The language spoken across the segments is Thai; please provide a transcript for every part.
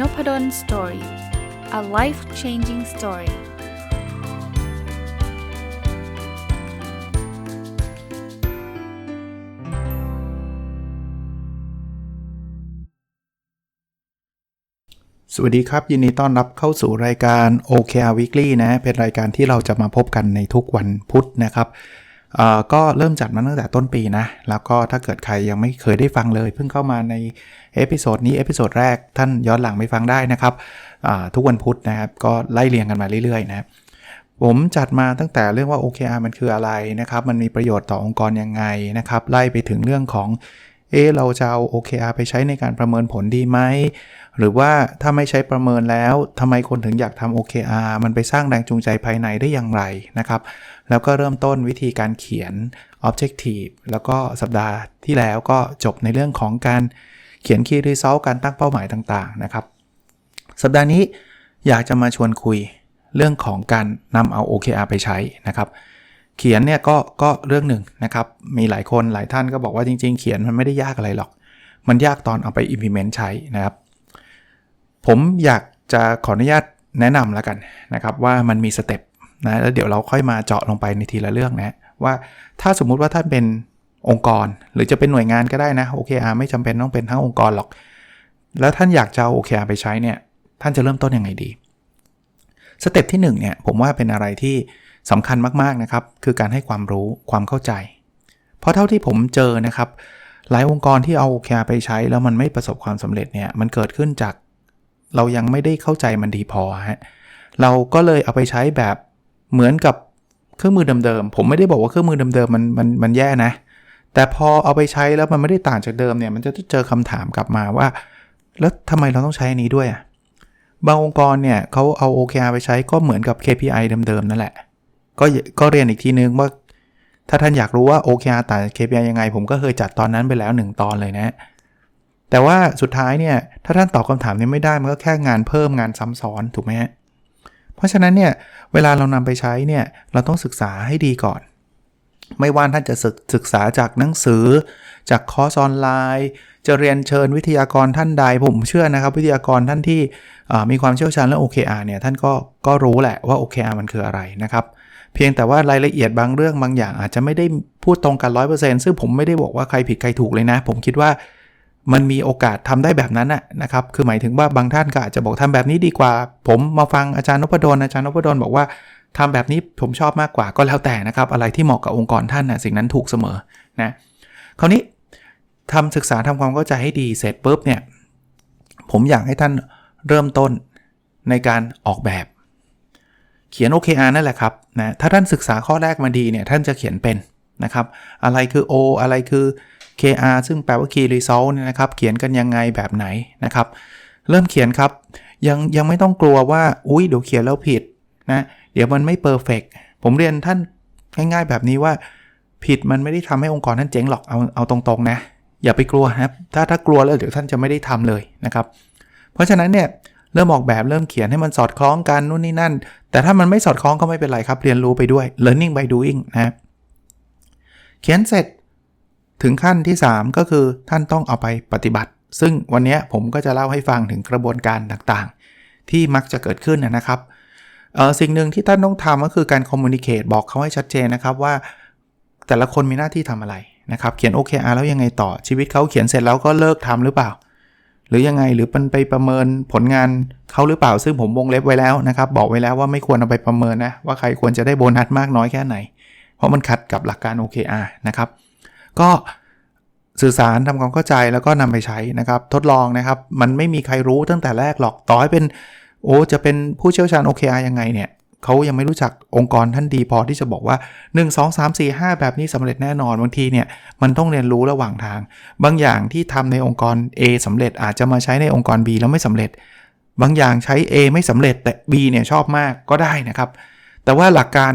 n o p ด d o สตอรี่ a life changing story สวัสดีครับ ยินดีต้อนรับเข้าสู่รายการ OKR Weekly นะ เป็นรายการที่เราจะมาพบกันในทุกวันพุธนะครับ ก็เริ่มจัดมาตั้งแต่ต้นปีนะ แล้วก็ถ้าเกิดใครยังไม่เคยได้ฟังเลย เพิ่งเข้ามาในเอพิโซดนี้เอพิโซดแรกท่านย้อนหลังไปฟังได้นะครับทุกวันพุธนะครับ ก็ไล่เรียงกันมาเรื่อยๆนะผมจัดมาตั้งแต่เรื่องว่า OKR มันคืออะไรนะครับ มันมีประโยชน์ต่อองค์กรยังไงนะครับ ไล่ไปถึงเรื่องของ เออเราจะเอา OKR ไปใช้ในการประเมินผลดีไหม หรือว่าถ้าไม่ใช้ประเมินแล้วทำไมคนถึงอยากทำ OKR มันไปสร้างแรงจูงใจภายในได้อย่างไรนะครับ แล้วก็เริ่มต้นวิธีการเขียน Objective แล้วก็สัปดาห์ที่แล้วก็จบในเรื่องของการเขียน Key Result การตั้งเป้าหมายต่างๆนะครับ สัปดาห์นี้อยากจะมาชวนคุยเรื่องของการนำเอา OKR ไปใช้นะครับ เขียนเนี่ยก็ก็เรื่องหนึ่งนะครับ มีหลายคนหลายท่านก็บอกว่าจริง ๆ เขียนมันไม่ได้ยากอะไรหรอก มันยากตอนเอาไป implement ใช้นะครับ ผมอยากจะขออนุญาตแนะนำแล้วกันนะครับว่ามันมีสเต็ปนะแล้วเดี๋ยวเราค่อยมาเจาะลงไปในทีละเรื่องนะว่าถ้าสมมุติว่าท่านเป็นองค์กร หรือจะเป็นหน่วยงานก็ได้นะ OKR ไม่จำเป็นต้องเป็นทั้งองค์กรหรอก แล้วท่านอยากจะเอา OKR ไปใช้เนี่ยท่านจะเริ่มต้นยังไงดีสเต็ปที่1เนี่ยผมว่าเป็นอะไรที่ สำคัญมากๆนะครับ คือการให้ความรู้ความเข้าใจ เพราะเท่าที่ผมเจอนะครับ หลายองค์กรที่เอาแคร์ไปใช้ แล้วมันไม่ประสบความสำเร็จเนี่ยมันเกิดขึ้นจาก เรายังไม่ได้เข้าใจมันดีพอฮะเราก็เลยเอาไปใช้แบบเหมือนกับเครื่องมือเดิมๆผมไม่ได้บอกว่าเครื่องมือเดิมๆมันมันมันแย่นะ แต่พอเอาไปใช้แล้วมันไม่ได้ต่างจากเดิมเนี่ยมันจะเจอคำถามกลับมาว่า แล้วทำไมเราต้องใช้อันนี้ด้วยอะบางองค์กรเนี่ยเขาเอา OKR ไปใช้ก็เหมือนกับ KPI เดิมๆนั่นแหละ ก็ก็เรียนอีกทีนึงว่า ถ้าท่านอยากรู้ว่า OKR ต่าง KPI ยังไง ผมก็เคยจัดตอนนั้นไปแล้ว 1 ตอนเลยนะ แต่ว่าสุดท้ายเนี่ยถ้าท่านตอบคำถามนี้ไม่ได้มันก็แค่งานเพิ่มงานซ้ำซ้อนถูกไหมฮะเพราะฉะนั้นเนี่ยเวลาเรานำไปใช้เนี่ยเราต้องศึกษาให้ดีก่อน ไม่ว่าท่านจะศึกศึกษาจากหนังสือ จากคอร์สออนไลน์ จะเรียนเชิญวิทยากรท่านใด ผมเชื่อนะครับ วิทยากรท่านที่มีความเชี่ยวชาญเรื่อง OKR เนี่ยท่านก็ก็รู้แหละว่า OKR มันคืออะไรนะครับ เพียงแต่ว่ารายละเอียดบางเรื่องบางอย่างอาจจะไม่ได้พูดตรงกัน 100%ซึ่งผมไม่ได้บอกว่าใครผิดใครถูกเลยนะ ผมคิดว่ามันมีโอกาสทำได้แบบนั้นนะครับ คือหมายถึงว่าบางท่านก็อาจจะบอกทำแบบนี้ดีกว่า ผมมาฟังอาจารย์นพดลอาจารย์นพดลบอกว่าทำแบบนี้ผมชอบมากกว่าก็แล้วแต่นะครับ อะไรที่เหมาะกับองค์กรท่านนะสิ่งนั้นถูกเสมอนะคราวนี้ทำศึกษาทำความเข้าใจให้ดีเสร็จปุ๊บเนี่ยผมอยากให้ท่านเริ่มต้นในการออกแบบ เขียน OKR นั่นแหละครับนะถ้าท่านศึกษาข้อแรกมาดีเนี่ยท่านจะเขียนเป็นนะครับอะไรคือ O อะไรคือ KR ซึ่งแปลว่า Key Result เนี่ยนะครับเขียนกันยังไงแบบไหนนะครับเริ่มเขียนครับยังยังไม่ต้องกลัวว่าอุ้ยเดี๋ยวเขียนแล้วผิดนะเดี๋ยวมันไม่เพอร์เฟกผมเรียนท่านง่ายๆแบบนี้ว่าผิดมันไม่ได้ทำให้องค์กรท่านเจ๊งหรอกเอาเอาตรงๆนะอย่าไปกลัวครับถ้าถ้ากลัวแล้วเดี๋ยวท่านจะไม่ได้ทำเลยนะครับ เพราะฉะนั้นเนี่ย เริ่มออกแบบเริ่มเขียนให้มันสอดคล้องกันนู่นนี่นั่น แต่ถ้ามันไม่สอดคล้องก็ไม่เป็นไรครับ เรียนรู้ไปด้วย learning by doing นะเขียนเสร็จถึงขั้นที่ 3 ก็คือท่านต้องเอาไปปฏิบัติ ซึ่งวันนี้ผมก็จะเล่าให้ฟังถึงกระบวนการต่างๆ ที่มักจะเกิดขึ้นนะครับสิ่งหนึ่งที่ท่านต้องทำก็คือการคอมมูนิเคตบอกเขาให้ชัดเจนนะครับว่า แต่ละคนมีหน้าที่ทำอะไรนะครับ เขียน OKR แล้วยังไงต่อชีวิตเขาเขียนเสร็จแล้วก็เลิกทำหรือเปล่า หรือยังไงหรือมันไปประเมินผลงานเขาหรือเปล่าซึ่งผมวงเล็บไว้แล้วนะครับ บอกไว้แล้วว่าไม่ควรเอาไปประเมินนะว่าใครควรจะได้โบนัสมากน้อยแค่ไหน เพราะมันขัดกับหลักการ OKR นะครับ ก็สื่อสารทำความเข้าใจแล้วก็นำไปใช้นะครับ ทดลองนะครับ มันไม่มีใครรู้ตั้งแต่แรกหรอกต่อให้เป็นโอ้จะเป็นผู้เชี่ยวชาญ OKR ยังไงเนี่ย เขายังไม่รู้จักองค์กรท่านดีพอที่จะบอกว่า 1 2 3 4 5 แบบนี้สำเร็จแน่นอนบางทีเนี่ยมันต้องเรียนรู้ระหว่างทาง บางอย่างที่ทำในองค์กร A สำเร็จอาจจะมาใช้ในองค์กร B แล้วไม่สำเร็จ บางอย่างใช้ A ไม่สำเร็จแต่ B เนี่ยชอบมากก็ได้นะครับ แต่ว่าหลักการ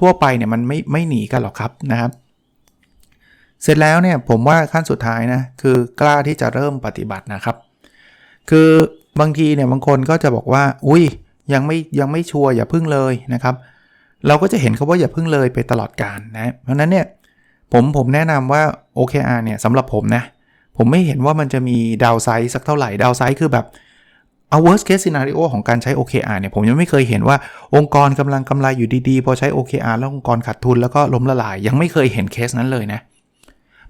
ทั่วไปเนี่ยมันไม่ไม่หนีกันหรอกครับนะครับ เสร็จแล้วเนี่ยผมว่าขั้นสุดท้ายนะคือกล้าที่จะเริ่มปฏิบัตินะครับ คือบางทีเนี่ยบางคนก็จะบอกว่า อุ้ย ยังไม่ยังไม่ชัวร์อย่าพึ่งเลยนะครับ เราก็จะเห็นเขาว่าอย่าพึ่งเลยไปตลอดการนะเพราะนั้นเนี่ยผมผมแนะนำว่า OKR เนี่ยสำหรับผมนะ ผมไม่เห็นว่ามันจะมีดาวไซด์สักเท่าไหร่ดาวไซด์คือแบบเอา worst case scenario ของการใช้ OKR เนี่ยผมยังไม่เคยเห็นว่าองค์กรกำลังกำไรอยู่ดีๆ พอใช้ OKR แล้วองค์กรขาดทุนแล้วก็ล้มละลาย ยังไม่เคยเห็นเคสนั้นเลยนะ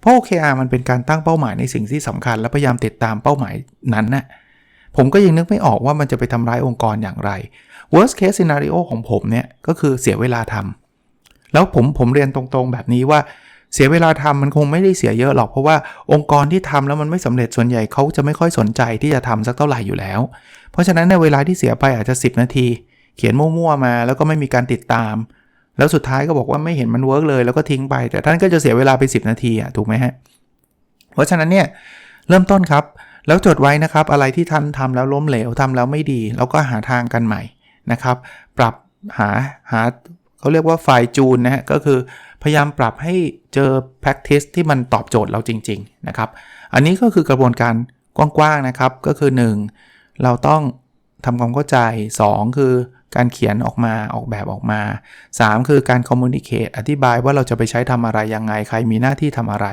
เพราะ OKR มันเป็นการตั้งเป้าหมายในสิ่งที่สำคัญ และพยายามติดตามเป้าหมายนั้นนะ่ะ ผมก็ยังนึกไม่ออกว่ามันจะไปทำร้ายองค์กรอย่างไร worst case scenario ของผมเนี่ยก็คือเสียเวลาทำแล้วผมผมเรียนตรงๆแบบนี้ว่าเสียเวลาทำมันคงไม่ได้เสียเยอะหรอก เพราะว่าองค์กรที่ทำแล้วมันไม่สำเร็จส่วนใหญ่เขาจะไม่ค่อยสนใจที่จะทำสักเท่าไหร่อยู่แล้ว เพราะฉะนั้นในเวลาที่เสียไปอาจจะ 10 นาที เขียนมั่วๆมา แล้วก็ไม่มีการติดตาม แล้วสุดท้ายก็บอกว่าไม่เห็นมันเวิร์กเลยแล้วก็ทิ้งไป แต่ท่านก็จะเสียเวลาไป 10 นาทีอะถูกไหมฮะ เพราะฉะนั้นเนี่ยเริ่มต้นครับ แล้วจดไว้นะครับ อะไรที่ท่านทำแล้วล้มเหลวทำแล้วไม่ดี แล้วก็หาทางกันใหม่นะครับ ปรับหาหาเขาเรียกว่าไฟจูนนะฮะก็คือพยายามปรับให้เจอ practice ที่มันตอบโจทย์เราจริง ๆ นะครับ อันนี้ก็คือกระบวนการกว้างๆนะครับ ก็คือ 1. เราต้องทำความเข้าใจ 2. คือการเขียนออกมาออกแบบออกมา 3. คือการ communicate อธิบายว่าเราจะไปใช้ทำอะไรยังไง ใครมีหน้าที่ทำอะไร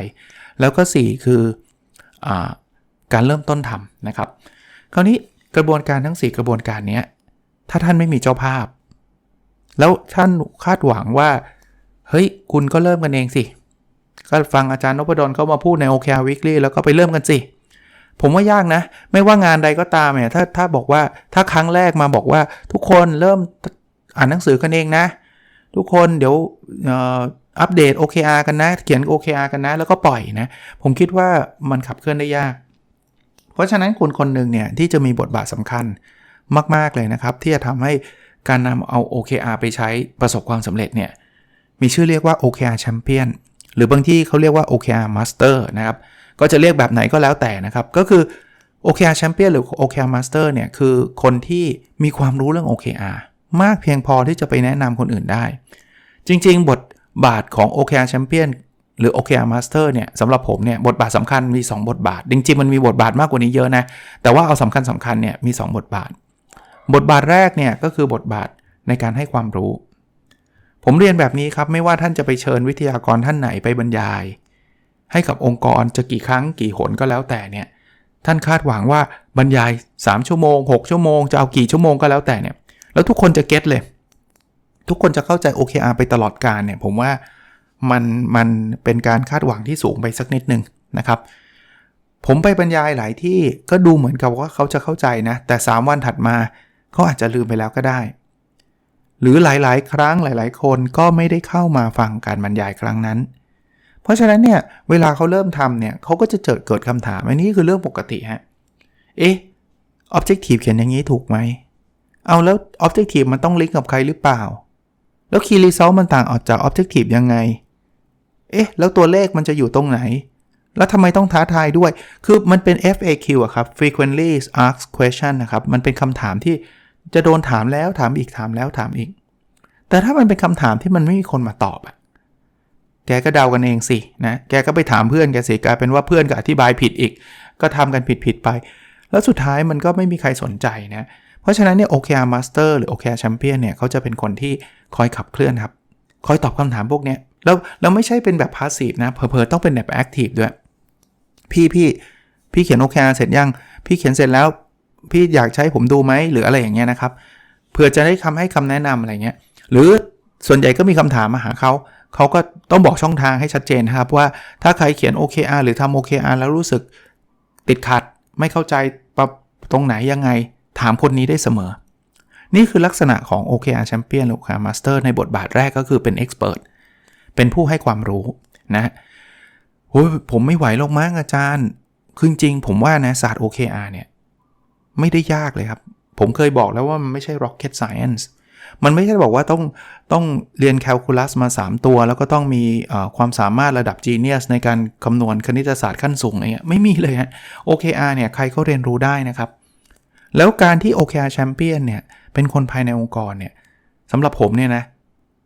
แล้วก็ 4 คืออ การเริ่มต้นทำนะครับ คราวนี้กระบวนการทั้ง 4 กระบวนการนี้ถ้าท่านไม่มีเจ้าภาพ แล้วท่านคาดหวังว่า เฮ้ย คุณก็เริ่มกันเองสิ ก็ฟังอาจารย์นพดลเขามาพูดใน OKR Weekly แล้วก็ไปเริ่มกันสิ ผมว่ายากนะ ไม่ว่างานใดก็ตามเนี่ยถ้าถ้าบอกว่าถ้าครั้งแรกมาบอกว่าทุกคนเริ่มอ่านหนังสือกันเองนะ ทุกคนเดี๋ยวอัปเดต OKR กันนะ เขียน OKR กันนะ แล้วก็ปล่อยนะ ผมคิดว่ามันขับเคลื่อนได้ยาก เพราะฉะนั้นคนคนหนึ่งเนี่ยที่จะมีบทบาทสำคัญมาก ๆ เลยนะครับ ที่จะทำให้การนำเอา OKR ไปใช้ประสบความสำเร็จเนี่ยมีชื่อเรียกว่า OKR Champion หรือบางที่เขาเรียกว่า OKR Master นะครับก็จะเรียกแบบไหนก็แล้วแต่นะครับ ก็คือ OKR Champion หรือ OKR Master เนี่ยคือคนที่มีความรู้เรื่อง OKR มากเพียงพอที่จะไปแนะนำคนอื่นได้ จริง ๆ บทบาทของ OKR Champion หรือ OKR Master เนี่ยสำหรับผมเนี่ยบทบาทสำคัญมี 2 บทบาท จริงๆมันมีบทบาทมากกว่านี้เยอะนะ แต่ว่าเอาสำคัญสำคัญเนี่ยมี 2 บทบาท บทบาทแรกเนี่ยก็คือบทบาทในการให้ความรู้ ผมเรียนแบบนี้ครับ ไม่ว่าท่านจะไปเชิญวิทยากรท่านไหนไปบรรยาย ให้กับองค์กรจะกี่ครั้งกี่หนก็แล้วแต่เนี่ยท่านคาดหวังว่าบรรยาย 3 ชั่วโมง 6 ชั่วโมงจะเอากี่ชั่วโมงก็แล้วแต่เนี่ยแล้วทุกคนจะเก็ตเลย ทุกคนจะเข้าใจ OKR ไปตลอดการเนี่ยผมว่า มันมันเป็นการคาดหวังที่สูงไปสักนิดหนึ่งนะครับ ผมไปบรรยายหลายที่ก็ดูเหมือนกับว่าเขาจะเข้าใจนะ แต่ 3 วันถัดมาเขาอาจจะลืมไปแล้วก็ได้ หรือหลายๆ ครั้งหลาย ๆ คนก็ไม่ได้เข้ามาฟังการบรรยายครั้งนั้น เพราะฉะนั้นเนี่ยเวลาเขาเริ่มทำเนี่ยเขาก็จะเกิดเกิดคำถามอันนี้คือเรื่องปกติฮะเอ๊ะ objective เขียนอย่างนี้ถูกไหมเอาแล้ว objective มันต้องลิงก์กับใครหรือเปล่า แล้ว key result มันต่างออกจาก objective ยังไง เอ๊ะ แล้วตัวเลขมันจะอยู่ตรงไหน แล้วทำไมต้องท้าทายด้วย คือมันเป็น FAQ อะครับ frequently asked question นะครับ มันเป็นคำถามที่จะโดนถามแล้วถามอีกถามแล้วถามอีก แต่ถ้ามันเป็นคำถามที่มันไม่มีคนมาตอบอะแกก็เดากันเองสินะ แกก็ไปถามเพื่อนแกสิกลายเป็นว่าเพื่อนก็อธิบายผิดอีก ก็ทำกันผิดผิดไป แล้วสุดท้ายมันก็ไม่มีใครสนใจนะ เพราะฉะนั้นเนี่ย OKR Master หรือ OKR Champion เนี่ยเขาจะเป็นคนที่คอยขับเคลื่อนครับ คอยตอบคำถามพวกเนี้ย แล้วเราไม่ใช่เป็นแบบพาสซีฟนะเพอๆต้องเป็นแบบแอคทีฟด้วย พี่พี่พี่เขียน OKR เสร็จยังพี่เขียนเสร็จแล้ว พี่อยากใช้ผมดูไหมหรืออะไรอย่างเงี้ยนะครับเพื่อจะได้คำให้คำแนะนำอะไรเงี้ยหรือส่วนใหญ่ก็มีคำถามมาหาเขาเขาก็ต้องบอกช่องทางให้ชัดเจนครับว่าถ้าใครเขียน OKR หรือทำ OKR แล้วรู้สึกติดขัดไม่เข้าใจปรับตรงไหนยังไง ถามคนนี้ได้เสมอ นี่คือลักษณะของ OKR Champion หรือ OKR Master ในบทบาทแรกก็คือเป็น Expert เป็นผู้ให้ความรู้นะโอ้ยผมไม่ไหวหรอกมั้งอาจารย์คือจริงผมว่านะศาสตร์ OKR เนี่ย ไม่ได้ยากเลยครับ ผมเคยบอกแล้วว่ามันไม่ใช่ rocket science มันไม่ใช่บอกว่าต้องต้องเรียนแคลคูลัสมา 3 ตัว แล้วก็ต้องมีความสามารถระดับ genius ในการคำนวณคณิตศาสตร์ขั้นสูงอะไรเงี้ยไม่มีเลยฮะ OKR เนี่ยใครก็เรียนรู้ได้นะครับ แล้วการที่ OKR Champion เนี่ยเป็นคนภายในองค์กรเนี่ยสำหรับผมเนี่ยนะเ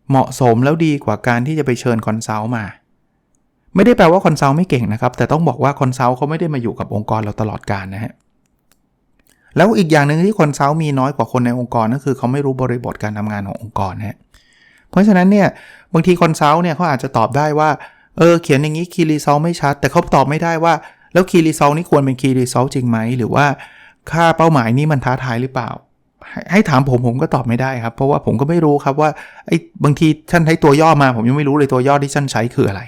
เหมาะสมแล้วดีกว่าการที่จะไปเชิญคอนซัลท์มา ไม่ได้แปลว่าคอนซัลท์ไม่เก่งนะครับ แต่ต้องบอกว่าคอนซัลท์เขาไม่ได้มาอยู่กับองค์กรเราตลอดการนะฮะแล้วอีกอย่างหนึ่งที่คอนเซามีน้อยกว่าคนในองค์กรก็คือเขาไม่รู้บริบทการทำงานขององค์กรนะเพราะฉะนั้นเนี่ยบางทีคอนเซาเนี่ยเขาอาจจะตอบได้ว่าเออเขียนอย่างนี้คีรีเซลไม่ชัด แต่เขาตอบไม่ได้ว่า แล้วคีรีเซลนี่ควรเป็นคีรีเซลจริงไหมหรือว่าค่าเป้าหมายนี้มันท้าทายหรือเปล่า ให้ให้ถามผมผมก็ตอบไม่ได้ครับ เพราะว่าผมก็ไม่รู้ครับว่าไอ้บางทีท่านใช้ตัวย่อมา ผมยังไม่รู้เลยตัวย่อที่ท่านใช้คืออะไร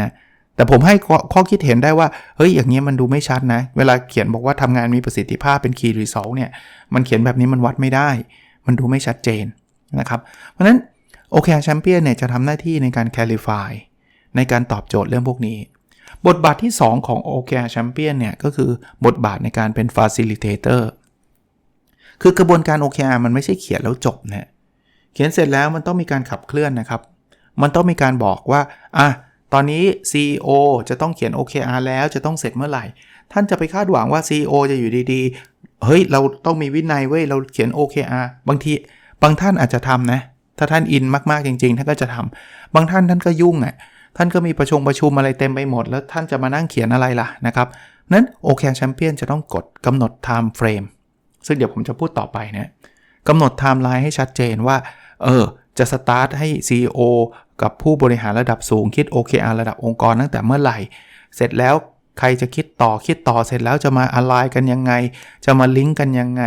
นะแต่ผมให้ข้อขอคิดเห็นได้ว่าเฮ้ยอย่างเงี้มันดูไม่ชัดนะ เวลาเขียนบอกว่าทำงานมีประสิทธิภาพเป็น key result เนี่ยมันเขียนแบบนี้มันวัดไม่ได้ มันดูไม่ชัดเจนนะครับ เพราะฉะนั้น OKR Champion เนี่ยจะทำหน้าที่ในการ clarify ในการตอบโจทย์เรื่องพวกนี้ บทบาทที่ 2 ของ OKR Champion เนี่ยก็คือบทบาทในการเป็น facilitator คือกระบวนการ OKR มันไม่ใช่เขียนแล้วจบนะเขียนเสร็จแล้วมันต้องมีการขับเคลื่อนนะครับ มันต้องมีการบอกว่าอะตอนนี้ CEO จะต้องเขียน OKR แล้วจะต้องเสร็จเมื่อไหร่ ท่านจะไปคาดหวังว่า CEO จะอยู่ดีๆ เฮ้ย เราต้องมีวินัยเว้ย เราเขียน OKR บางที บางท่านอาจจะทำนะ ถ้าท่านอินมากๆจริงๆ ท่านก็จะทำบางท่านท่านก็ยุ่งอะ ท่านก็มีประชุมประชุมอะไรเต็มไปหมด แล้วท่านจะมานั่งเขียนอะไรล่ะนะครับ นั้น OKR Champion จะต้องกดกำหนด time frame ซึ่งเดี๋ยวผมจะพูดต่อไปนะกำหนดไทม์ไลน์ให้ชัดเจนว่าเออจะสตาร์ทให้ CEO กับผู้บริหารระดับสูงคิด OKR ระดับองค์กรตั้งแต่เมื่อไหร่ เสร็จแล้วใครจะคิดต่อคิดต่อเสร็จแล้วจะมาอะไรกันยังไง จะมาลิงก์กันยังไง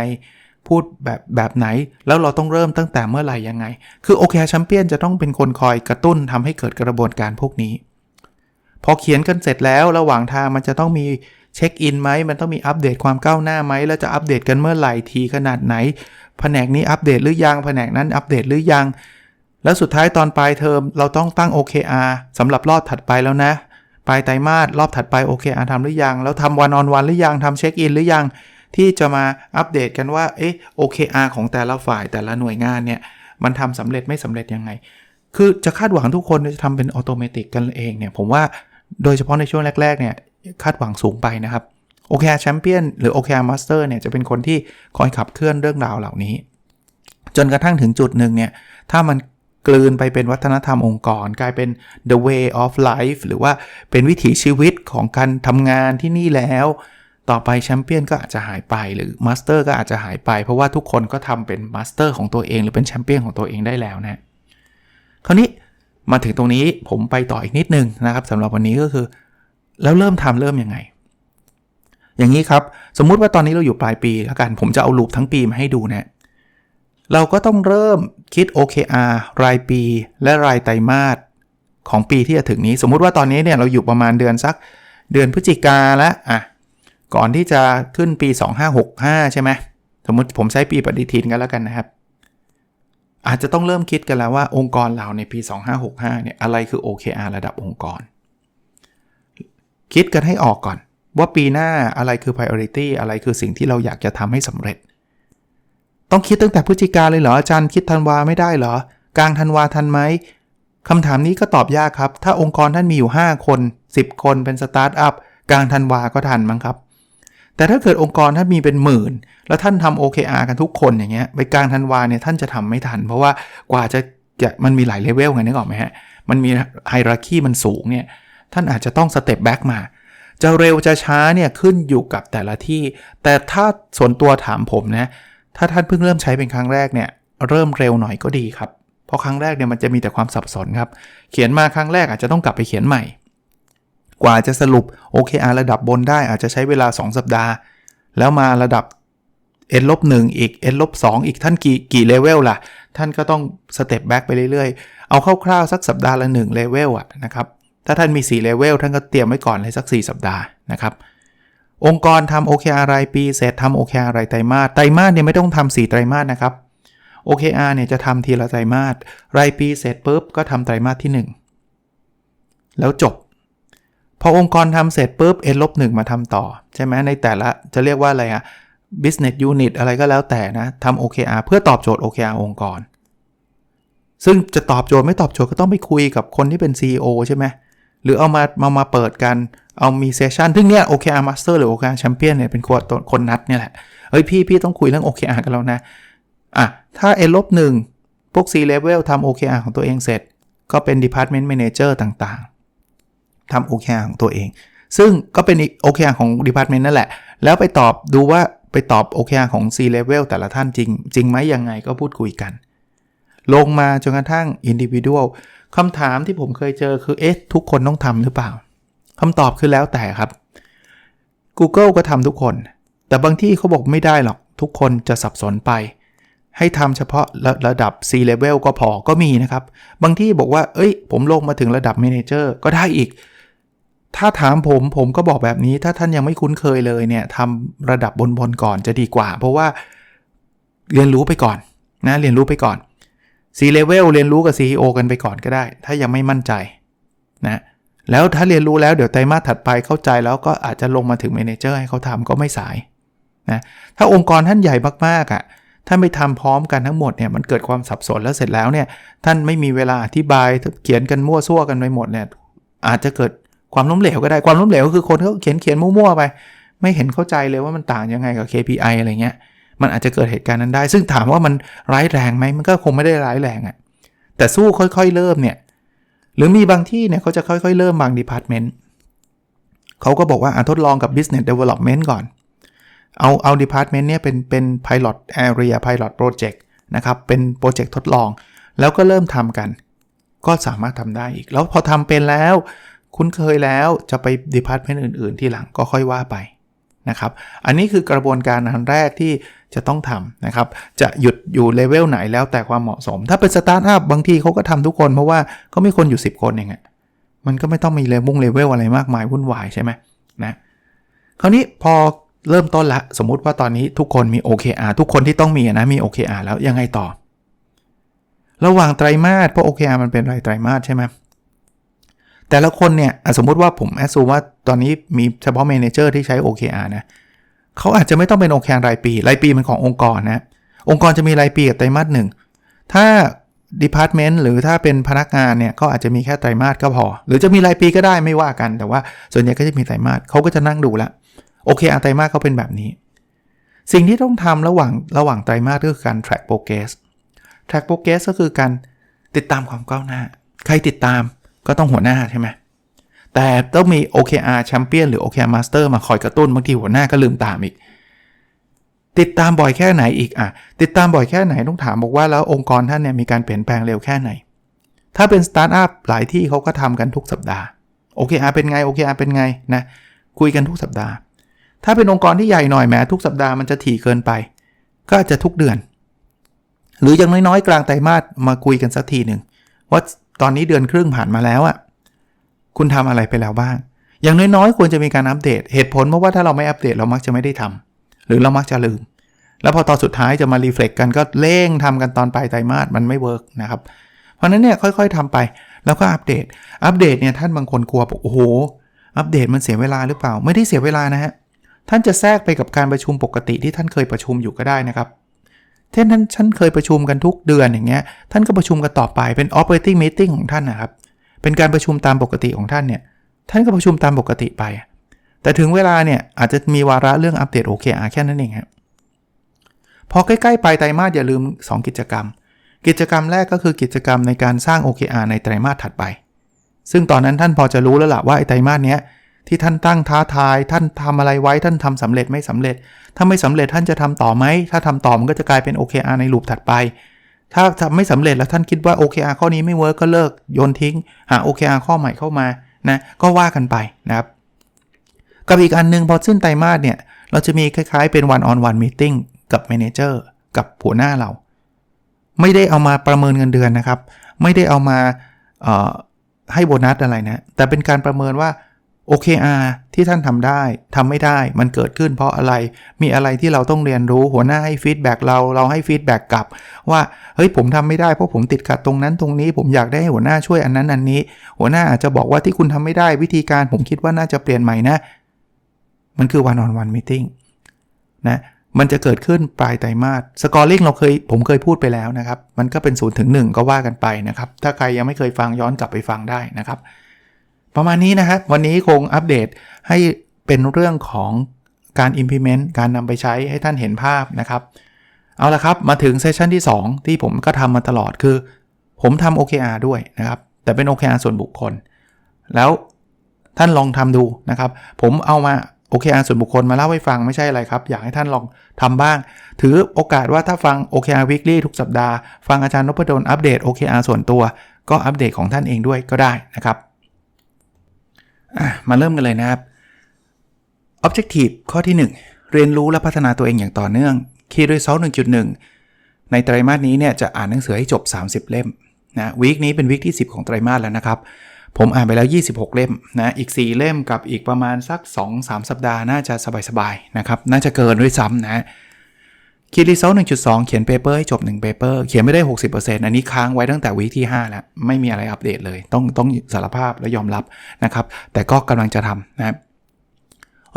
พูดแบบแบบไหน แล้วเราต้องเริ่มตั้งแต่เมื่อไหร่ยังไง คือ OKR Champion จะต้องเป็นคนคอยกระตุ้นทำให้เกิดกระบวนการพวกนี้ พอเขียนกันเสร็จแล้วระหว่างทางมันจะต้องมี เช็คอินไหมมันต้องมีอัปเดตความก้าวหน้าไหมแล้วจะอัปเดตกันเมื่อไหร่ทีขนาดไหน แผนกนี้อัปเดตหรือยัง แผนกนั้นอัปเดตหรือยัง แล้วสุดท้ายตอนปลายเทอมเราต้องตั้ง OKR สำหรับรอบถัดไปแล้วนะปลายไตรมาสรอบถัดไป OKR ทำหรือยัง แล้วทำวันออนวันหรือยังทำเช็คอินหรือยังที่จะมาอัปเดตกันว่าเอ๊ะ OKR ของแต่ละฝ่ายแต่ละหน่วยงานเนี่ยมันทำสำเร็จไม่สำเร็จยังไง คือจะคาดหวังทุกคนจะทำเป็นอัตโนมัติกันเองเนี่ยผมว่าโดยเฉพาะในช่วงแรก ๆ เนี่ย คาดหวังสูงไปนะครับ OKR Champion หรือ OKR Master เนี่ยจะเป็นคนที่คอยขับเคลื่อนเรื่องราวเหล่านี้ จนกระทั่งถึงจุดหนึ่งเนี่ย ถ้ามันกลืนไปเป็นวัฒนธรรมองค์กร กลายเป็น the way of life หรือว่าเป็นวิถีชีวิตของการทำงานที่นี่แล้ว ต่อไปแชมเปี้ยนก็อาจจะหายไปหรือมาสเตอร์ก็อาจจะหายไป เพราะว่าทุกคนก็ทำเป็นมาสเตอร์ของตัวเอง หรือเป็นแชมเปี้ยนของตัวเองได้แล้วนะคราวนี้มาถึงตรงนี้ผมไปต่ออีกนิดนึงนะครับสำหรับวันนี้ก็คือ แล้วเริ่มทำเริ่มยังไง อย่างนี้ครับ สมมุติว่าตอนนี้เราอยู่ปลายปีแล้วกันผมจะเอาลูปทั้งปีมาให้ดูนะเราก็ต้องเริ่มคิด OKR รายปี และรายไตรมาสของปีที่จะถึงนี้ สมมุติว่าตอนนี้เนี่ยเราอยู่ประมาณเดือนสักเดือนพฤศจิกาแล้วอะก่อนที่จะขึ้นปี 2565 ใช่ไหมสมมติผมใช้ปีปฏิทินกันแล้วกันนะครับ อาจจะต้องเริ่มคิดกันแล้วว่าองค์กรเราในปี 2565 เนี่ยอะไรคือ OKR ระดับองค์กร คิดกันให้ออกก่อน ว่าปีหน้าอะไรคือ priority อะไรคือสิ่งที่เราอยากจะทำให้สำเร็จ ต้องคิดตั้งแต่พฤศจิกาเลยเหรออาจารย์คิดธันวาไม่ได้เหรอกลางธันวาทันไหมคำถามนี้ก็ตอบยากครับ ถ้าองค์กรท่านมีอยู่ 5 คน 10 คนเป็นสตาร์ทอัพกลางธันวาก็ทันมั้งครับ แต่ถ้าเกิดองค์กรท่านมีเป็นหมื่น แล้วท่านทำ OKR กันทุกคนอย่างเงี้ยไปกลางธันวาเนี่ยท่านจะทำไม่ทัน เพราะว่ากว่าจะจะมันมีหลายเลเวลไงนึกออกไหมฮะมันมีไฮรักีมันสูงเนี่ย ท่านอาจจะต้องสเต็ปแบ็กมา จะเร็วจะช้าเนี่ยขึ้นอยู่กับแต่ละที่ แต่ถ้าส่วนตัวถามผมนะ ถ้าท่านเพิ่งเริ่มใช้เป็นครั้งแรกเนี่ย เริ่มเร็วหน่อยก็ดีครับ เพราะครั้งแรกเนี่ยมันจะมีแต่ความสับสนครับ เขียนมาครั้งแรกอาจจะต้องกลับไปเขียนใหม่ กว่าจะสรุป OKR ระดับบนได้อาจจะใช้เวลา 2 สัปดาห์ แล้วมาระดับ n ลบ1อีก n ลบ2อีกท่านกี่กี่เลเวลล่ะ ท่านก็ต้องสเต็ปแบ็กไปเรื่อยๆ เอาคร่าวๆสักสัปดาห์ละ1เลเวลอะนะครับ ถ้าท่านมี 4 เลเวลท่านก็เตรียมไว้ก่อนเลยสัก 4 สัปดาห์นะครับ องค์กรทำ OKR รายปีเสร็จทำ OKR รายไตรมาสไตรมาสเนี่ยไม่ต้องทำ4ไตรมาสนะครับ OKR เนี่ยจะทำทีละไตรมาสรายปีเสร็จปุ๊บก็ทำไตรมาสที่ 1 แล้วจบ พอองค์กรทำเสร็จปุ๊บ n ลบ1มาทำต่อ ใช่ไหมในแต่ละจะเรียกว่าอะไรอะ business unit อะไรก็แล้วแต่นะทำ OKR เพื่อตอบโจทย์ OKR องค์กร ซึ่งจะตอบโจทย์ไม่ตอบโจทย์ก็ต้องไปคุยกับคนที่เป็น CEO ใช่ไหม หรือเอามามามาเปิดกันเอามีเซสชันซึ่งเนี่ย OKR Master หรือ OKR Champion เนี่ยเป็นคนคนนัดเนี่ยแหละเฮ้ยพี่พี่ต้องคุยเรื่อง OKR กันแล้วนะอะถ้า n ลบ1พวก C level ทำ OKR ของตัวเองเสร็จ ก็เป็น Department Manager ต่างๆทำ OKR ของตัวเอง ซึ่งก็เป็น OKR ของ Department นั่นแหละ แล้วไปตอบดูว่าไปตอบ OKR ของ C level แต่ละท่านจริง จริงไหมยังไงก็พูดคุยกัน ลงมาจนกระทั่ง individual คำถามที่ผมเคยเจอคือเอ๊ะทุกคนต้องทำหรือเปล่าคำตอบคือแล้วแต่ครับ Google ก็ทำทุกคน แต่บางที่เขาบอกไม่ได้หรอก ทุกคนจะสับสนไป ให้ทำเฉพาะระระดับ C level ก็พอก็มีนะครับ บางที่บอกว่า เอ้ย ผมลงมาถึงระดับ Manager ก็ได้อีก ถ้าถามผมผมก็บอกแบบนี้ ถ้าท่านยังไม่คุ้นเคยเลยเนี่ยทำระดับบนบนๆก่อนจะดีกว่า เพราะว่าเรียนรู้ไปก่อนนะเรียนรู้ไปก่อน C level เรียนรู้กับ CEO กันไปก่อนก็ได้ ถ้ายังไม่มั่นใจนะแล้วถ้าเรียนรู้แล้วเดี๋ยวไตรมาสถัดไปเข้าใจแล้วก็อาจจะลงมาถึง Manager ให้เขาทำก็ไม่สายนะถ้าองค์กรท่านใหญ่มากๆอะ่ะท่านไปทำพร้อมกันทั้งหมดเนี่ยมันเกิดความสับสนแล้วเสร็จแล้วเนี่ยท่านไม่มีเวลาอธิบายเขียนกันมั่วซั่วกันไปหมดเนี่ยอาจจะเกิดความล้มเหลวก็ได้ความล้มเหลวก็คือคนเขาเขียนเขียนมั่วๆไป ไม่เห็นเข้าใจเลยว่ามันต่างยังไงกับ KPI อะไรเงี้ย มันอาจจะเกิดเหตุการณ์นั้นได้ ซึ่งถามว่ามันร้ายแรงไหมมันก็คงไม่ได้ร้ายแรงอะ่ะแต่สู้ค่อยๆเริ่มเนี่ยหรือมีบางที่เนี่ยเขาจะค่อยๆเริ่มบาง department เขาก็บอกว่าอะทดลองกับ business development ก่อน เอาเอา department เนี่ยเป็นเป็น pilot area pilot project นะครับเป็นโปรเจกต์ทดลอง แล้วก็เริ่มทำกัน ก็สามารถทำได้อีก แล้วพอทำเป็นแล้ว คุ้นเคยแล้วจะไป department อื่น ๆ ที่หลังก็ค่อยว่าไปนะครับ อันนี้คือกระบวนการอันแรกที่ จะต้องทำนะครับ จะหยุดอยู่เลเวลไหนแล้วแต่ความเหมาะสม ถ้าเป็นสตาร์ทอัพบางทีเขาก็ทำทุกคนเพราะว่าเขามีคนอยู่ 10 คนเองอะมันก็ไม่ต้องมีเลเวลเลเวลอะไรมากมายวุ่นวายใช่ไหมนะคราวนี้พอเริ่มต้นละสมมุติว่าตอนนี้ทุกคนมี OKR ทุกคนที่ต้องมีนะมี OKR แล้วยังไงต่อ ระหว่างไตรมาสเพราะ OKR มันเป็นรายไตรมาสใช่ไหมแต่ละคนเนี่ยสมมุติว่าผมแอสซูว่าตอนนี้มีเฉพาะเมนเจอร์ที่ใช้ OKR นะ เขาอาจจะไม่ต้องเป็น OKR รายปีรายปีมันขององค์กรนะองค์กรจะมีรายปีกับไตรมาสหนึ่งถ้า Department หรือถ้าเป็นพนักงานเนี่ยก็อาจจะมีแค่ไตรมาสก็พอ หรือจะมีรายปีก็ได้ไม่ว่ากัน แต่ว่าส่วนใหญ่ก็จะมีไตรมาสเขาก็จะนั่งดูละโอเคอาไตรมาสเขาเป็นแบบนี้ สิ่งที่ต้องทำระหว่างระหว่างไตรมาสก็คือการ track progress track progress ก็คือการติดตามความก้าวหน้า ใครติดตามก็ต้องหัวหน้าใช่ไหม แต่ต้องมี OKR Champion หรือ OKR Master มาคอยกระตุ้นบางทีหัวหน้าก็ลืมตามอีก ติดตามบ่อยแค่ไหนอีกอะ ติดตามบ่อยแค่ไหนต้องถามบอกว่าแล้วองค์กรท่านเนี่ยมีการเปลี่ยนแปลงเร็วแค่ไหน ถ้าเป็นสตาร์ทอัพหลายที่เขาก็ทำกันทุกสัปดาห์ OKR เป็นไง OKR เป็นไงนะคุยกันทุกสัปดาห์ ถ้าเป็นองค์กรที่ใหญ่หน่อยแม้ทุกสัปดาห์มันจะถี่เกินไป ก็อาจจะทุกเดือน หรืออย่างน้อยๆ กลางไตรมาสมาคุยกันสักทีหนึ่งว่าตอนนี้เดือนครึ่งผ่านมาแล้วอะ คุณทำอะไรไปแล้วบ้าง อย่างน้อยๆ ควรจะมีการอัปเดต เหตุผลเพราะว่าถ้าเราไม่อัปเดตเรามักจะไม่ได้ทำหรือเรามักจะลืม แล้วพอตอนสุดท้ายจะมารีเฟล็กกันก็เร่งทำกันตอนปลายไตรมาสมันไม่เวิร์กนะครับ เพราะนั้นเนี่ยค่อยๆทำไป แล้วก็อัปเดต อัปเดตเนี่ยท่านบางคนกลัวบอกโอ้โห อัปเดตมันเสียเวลาหรือเปล่า ไม่ได้เสียเวลานะฮะ ท่านจะแทรกไปกับการประชุมปกติที่ท่านเคยประชุมอยู่ก็ได้นะครับเช่นท่านฉันเคยประชุมกันทุกเดือนอย่างเงี้ย ท่านก็ประชุมกันต่อไปเป็น operating meeting ของท่านนะครับ เป็นการประชุมตามปกติของท่านเนี่ยท่านก็ประชุมตามปกติไป แต่ถึงเวลาเนี่ยอาจจะมีวาระเรื่องอัปเดต OKR แค่นั้นเองครับพอใกล้ๆไปไตรมาสอย่าลืม 2 กิจกรรม กิจกรรมแรกก็คือกิจกรรมในการสร้าง OKR ในไตรมาสถัดไป ซึ่งตอนนั้นท่านพอจะรู้แล้วล่ะว่าไอไตรมาสเนี้ยที่ท่านตั้งท้าทาย ท่านทำอะไรไว้ท่านทำสำเร็จไม่สำเร็จ ถ้าไม่สำเร็จท่านจะทำต่อไหม ถ้าทำต่อมันก็จะกลายเป็น OKR ในลูปถัดไป ถ้าทำไม่สำเร็จแล้วท่านคิดว่า OKR ข้อนี้ไม่เวิร์กก็เลิกโยนทิ้ง หา OKR ข้อใหม่เข้ามานะก็ว่ากันไปนะครับ กับอีกอันนึงพอสิ้นไตรมาสเนี่ย เราจะมีคล้ายๆเป็น one on one meeting กับแมเนเจอร์กับหัวหน้าเรา ไม่ได้เอามาประเมินเงินเดือนนะครับ ไม่ได้เอามาให้โบนัสอะไรนะ แต่เป็นการประเมินว่า OKR ที่ท่านทำได้ทำไม่ได้มันเกิดขึ้นเพราะอะไร มีอะไรที่เราต้องเรียนรู้หัวหน้าให้ฟีดแบ็กเราเราให้ฟีดแบ็กกลับ ว่าเฮ้ยผมทำไม่ได้เพราะผมติดขัดตรงนั้นตรงนี้ ผมอยากได้ให้หัวหน้าช่วยอันนั้นอันนี้ หัวหน้าอาจจะบอกว่าที่คุณทำไม่ได้วิธีการผมคิดว่าน่าจะเปลี่ยนใหม่นะ มันคือ one on one meeting นะมันจะเกิดขึ้นปลายไตรมาสสกอร์ลิงเราเคยผมเคยพูดไปแล้วนะครับ มันก็เป็น0ูนย์ถึงหก็ว่ากันไปนะครับ ถ้าใครยังไม่เคยฟังย้อนกลับไปฟังได้นะครับ ประมาณนี้นะครับ วันนี้คงอัปเดตให้เป็นเรื่องของการ implement การนำไปใช้ให้ท่านเห็นภาพนะครับ เอาละครับ มาถึงเซสชันที่ 2 ที่ผมก็ทำมาตลอดคือ ผมทำ OKR ด้วยนะครับ แต่เป็น OKR ส่วนบุคคล แล้วท่านลองทำดูนะครับ ผมเอามา OKR ส่วนบุคคลมาเล่าให้ฟังไม่ใช่อะไรครับ อยากให้ท่านลองทำบ้าง ถือโอกาสว่าถ้าฟัง OKR Weekly ทุกสัปดาห์ ฟังอาจารย์นพดลอัปเดต OKR ส่วนตัว ก็อัปเดตของท่านเองด้วยก็ได้นะครับ มาเริ่มกันเลยนะครับ Objective ข้อที่ 1 เรียนรู้และพัฒนาตัวเองอย่างต่อเนื่อง Key Result 1.1 ในไตรมาสนี้เนี่ยจะอ่านหนังสือให้จบ 30 เล่มนะวีคนี้เป็นวีคที่ 10 ของไตรมาสแล้วนะครับ ผมอ่านไปแล้ว 26 เล่มนะอีก 4 เล่มกับอีกประมาณสัก 2-3 สัปดาห์น่าจะสบายๆนะครับน่าจะเกินด้วยซ้ำนะ คีรีเซล1.2เขียนเปเปอร์ให้จบ1เปเปอร์เขียนไม่ได้60%อันนี้ค้างไว้ตั้งแต่วีคที่5แล้ว ไม่มีอะไรอัปเดตเลย ต้องต้องสารภาพและยอมรับนะครับ แต่ก็กำลังจะทำนะครับ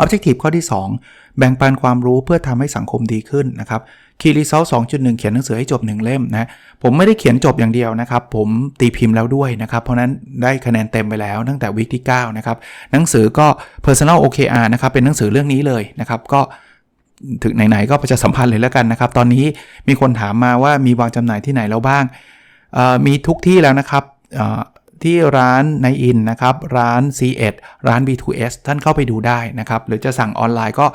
Objective ข้อที่ 2 แบ่งปันความรู้เพื่อทำให้สังคมดีขึ้นนะครับ Key Result 2.1เขียนหนังสือให้จบ 1 เล่มนะ ผมไม่ได้เขียนจบอย่างเดียวนะครับ ผมตีพิมพ์แล้วด้วยนะครับ เพราะนั้นได้คะแนนเต็มไปแล้วตั้งแต่วีคที่9นะครับ หนังสือก็ Personal OKR นะครับ เป็นหนังสือเรื่องนี้เลยนะครับ ก็ ถึงไหนๆก็ประชาสัมพันธ์เลยแล้วกันนะครับ ตอนนี้มีคนถามมาว่ามีวางจำหน่ายที่ไหนแล้วบ้าง มีทุกที่แล้วนะครับที่ร้านในอินนะครับ ร้าน C1 ร้าน B2S ท่านเข้าไปดูได้นะครับ หรือจะสั่งออนไลน์ก็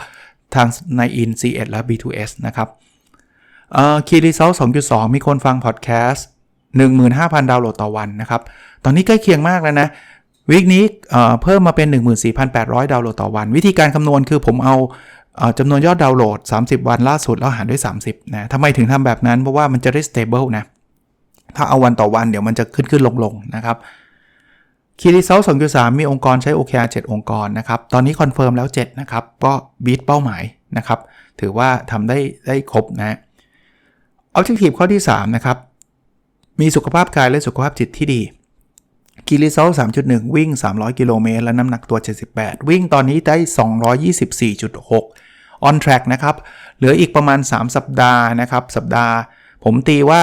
ทางในอิน C1 และ B2S นะครับเอ่อ Key Result 2.2มีคนฟังพอดแคสต์15,000ดาวน์โหลดต่อวันนะครับ ตอนนี้ใกล้เคียงมากแล้วนะวีคนี้เพิ่มมาเป็น 14,800 ดาวน์โหลดต่อวัน วิธีการคำนวณคือผมเอา จำนวนยอดดาวน์โหลด 30 วันล่าสุดแล้วหารด้วย 30นะทำไมถึงทำแบบนั้น เพราะว่ามันจะได้ stable นะ ถ้าเอาวันต่อวันเดี๋ยวมันจะขึ้นขึ้นลงลงนะครับคีรีเซล2.3มีองค์กรใช้ OKR 7 องค์กรนะครับ ตอนนี้คอนเฟิร์มแล้ว 7 นะครับ ก็บีทเป้าหมายนะครับ ถือว่าทำได้ได้ครบนะ Objective ข้อที่ 3 นะครับ มีสุขภาพกายและสุขภาพจิตที่ดีคีรีเซล3.1วิ่ง 300 กิโลเมตรและน้ำหนักตัว 78 วิ่งตอนนี้ได้ 224.6 on track นะครับ เหลืออีกประมาณ 3 สัปดาห์นะครับ สัปดาห์ ผมตีว่า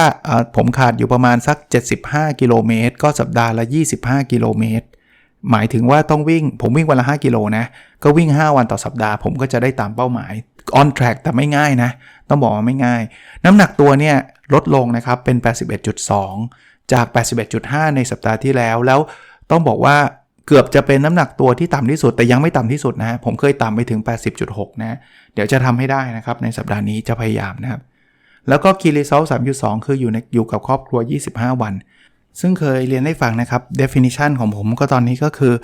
ผมขาดอยู่ประมาณสัก 75 กิโลเมตร ก็สัปดาห์ละ 25 กิโลเมตร หมายถึงว่าต้องวิ่ง ผมวิ่งวันละ 5 กิโลนะ ก็วิ่ง 5 วันต่อสัปดาห์ ผมก็จะได้ตามเป้าหมาย on track แต่ไม่ง่ายนะ ต้องบอกว่าไม่ง่าย น้ำหนักตัวเนี่ยลดลงนะครับ เป็น 81.2 จาก 81.5 ในสัปดาห์ที่แล้ว แล้วต้องบอกว่า เกือบจะเป็นน้ำหนักตัวที่ต่ำที่สุด แต่ยังไม่ต่ำที่สุดนะ ผมเคยต่ำไปถึง 80.6 นะ เดี๋ยวจะทำให้ได้นะครับ ในสัปดาห์นี้จะพยายามนะครับ แล้วก็ Key Result 3.2คืออยู่ในอยู่กับครอบครัว 25 วัน ซึ่งเคยเรียนให้ฟังนะครับ definition ของผมก็ตอนนี้ก็คือ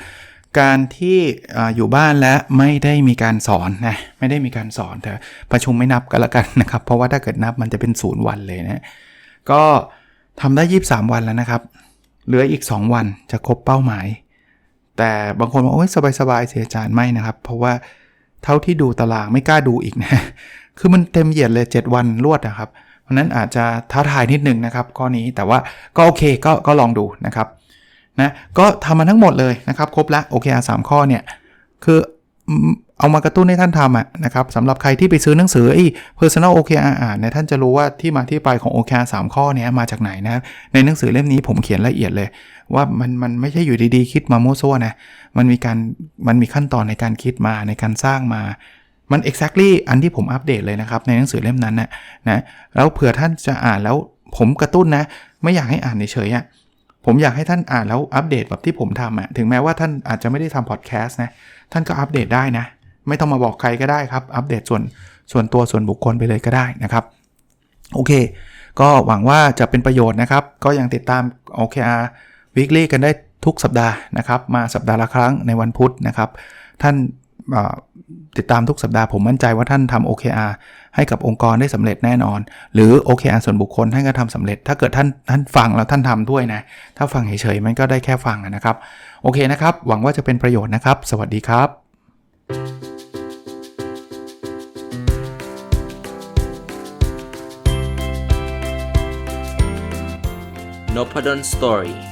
การที่ออยู่บ้านและไม่ได้มีการสอนนะ ไม่ได้มีการสอนแต่ประชุมไม่นับกันละกันนะครับ เพราะว่าถ้าเกิดนับมันจะเป็นศูนย์วันเลยนะ ก็ทำได้ 23 วันแล้วนะครับ เหลืออีก 2 วันจะครบเป้าหมาย แต่บางคนบอกโอ้ยสบายๆเสียอาจารย์ไม่นะครับ เพราะว่าเท่าที่ดูตารางไม่กล้าดูอีกนะ คือมันเต็มเหยียดเลย 7 วันรวดนะครับ เพราะนั้นอาจจะท้าทายนิดนึงนะครับ ข้อนี้แต่ว่าก็โอเคก็ก็ลองดูนะครับนะก็ทำมาทั้งหมดเลยนะครับ ครบละโอเคอาสามข้อเนี่ย คือเอามากระตุ้นให้ท่านทำอะนะครับสำหรับใครที่ไปซื้อหนังสือไอ้ personal OKR อ่านเนี่ยท่านจะรู้ว่าที่มาที่ไปของ OKR 3 ข้อเนี้ยมาจากไหนนะในหนังสือเล่มนี้ผมเขียนละเอียดเลย ว่ามันมันไม่ใช่อยู่ดีๆ คิดมาโม้ซั่วนะ มันมีการมันมีขั้นตอนในการคิดมาในการสร้างมามัน exactly อันที่ผมอัปเดตเลยนะครับ ในหนังสือเล่มนั้นนะนะแล้วเผื่อท่านจะอ่านแล้วผมกระตุ้นนะ ไม่อยากให้อ่านเฉยๆอะผมอยากให้ท่านอ่านแล้วอัปเดตแบบที่ผมทำอะถึงแม้ว่าท่านอาจจะไม่ได้ทำพอดแคสต์นะ ท่านก็อัปเดตได้นะ ไม่ต้องมาบอกใครก็ได้ครับ อัปเดตส่วนส่วนตัวส่วนบุคคลไปเลยก็ได้นะครับ โอเค ก็หวังว่าจะเป็นประโยชน์นะครับ ก็ยังติดตาม OKR Weekly กันได้ทุกสัปดาห์นะครับ มาสัปดาห์ละครั้งในวันพุธนะครับ ท่านติดตามทุกสัปดาห์ผมมั่นใจว่าท่านทำ OKR ให้กับองค์กรได้สำเร็จแน่นอน หรือ OKR ส่วนบุคคลท่านก็ทำสำเร็จ ถ้าเกิดท่านท่านฟังแล้วท่านทำด้วยนะ ถ้าฟังเฉยๆมันก็ได้แค่ฟังนะครับ โอเคนะครับ หวังว่าจะเป็นประโยชน์นะครับ สวัสดีครับ n o p a d o n Story,